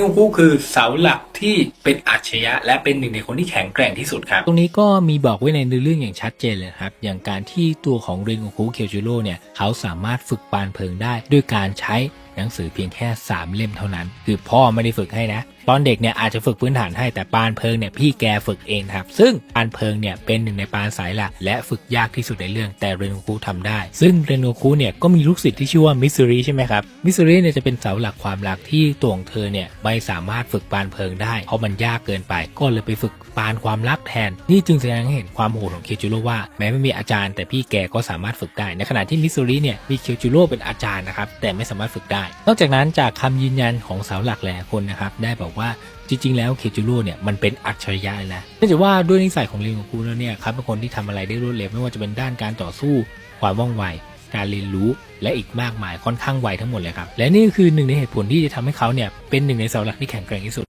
นิวคูคือเสาหลักที่เป็นอัจฉริยะ และเป็นหนึ่งในคนที่แข็งแกร่งที่สุดครับ ตรงนี้ก็มีบอกไว้ในเนื้อเรื่องอย่างชัดเจนเลยครับ อย่างการที่ตัวของเรนโกคุเคียวจิโร่เนี่ย เขาสามารถฝึกปานเพลิงได้ ด้วยการใช้หนังสือเพียงแค่ 3 เล่มเท่านั้น คือพ่อไม่ได้ฝึกให้นะ ตอนเด็กเนี่ยอาจจะฝึกพื้นฐานให้แต่ปานเพิงเนี่ยพี่แกฝึกเองครับ ซึ่งปานเพิงเนี่ยเป็นหนึ่งในปานสายหลักและฝึกยากที่สุดในเรื่องแต่เรนโกคุทำได้ ซึ่งเรนโกคุเนี่ยก็มีลูกศิษย์ที่ชื่อว่ามิสซูริใช่ไหมครับมิสซูริเนี่ยจะเป็นเสาหลักความรักที่ตัวของเธอเนี่ยไม่สามารถฝึกปานเพิงได้ เพราะมันยากเกินไป ก็เลยไปฝึกปานความรักแทน นี่จึงแสดงให้เห็นความโหดของเคียวจิโร่ว่าแม้ไม่มีอาจารย์แต่พี่แกก็สามารถฝึกได้ ในขณะที่มิสซูริเนี่ยมีเคียวจิโร่เป็นอาจารย์นะครับแต่ไม่สามารถฝึกได้ นอกจากนั้นจากคำยืนยันของเสาหลักหลายคนนะครับได้บอกว่าจริง ๆ แล้วเคจูโร่เนี่ยมันเป็นอัจฉริยะเลยนะเนื่องจากว่าด้วยนิสัยของเรียนของคูแล้วเนี่ยครับเป็นคนที่ทำอะไรได้รวดเร็วไม่ว่าจะเป็นด้านการต่อสู้ความว่องไวการเรียนรู้และอีกมากมายค่อนข้างไวทั้งหมดเลยครับ และนี่คือหนึ่งในเหตุผลที่จะทำให้เขาเนี่ยเป็นหนึ่งในเสาหลักที่แข็งแกร่งที่สุด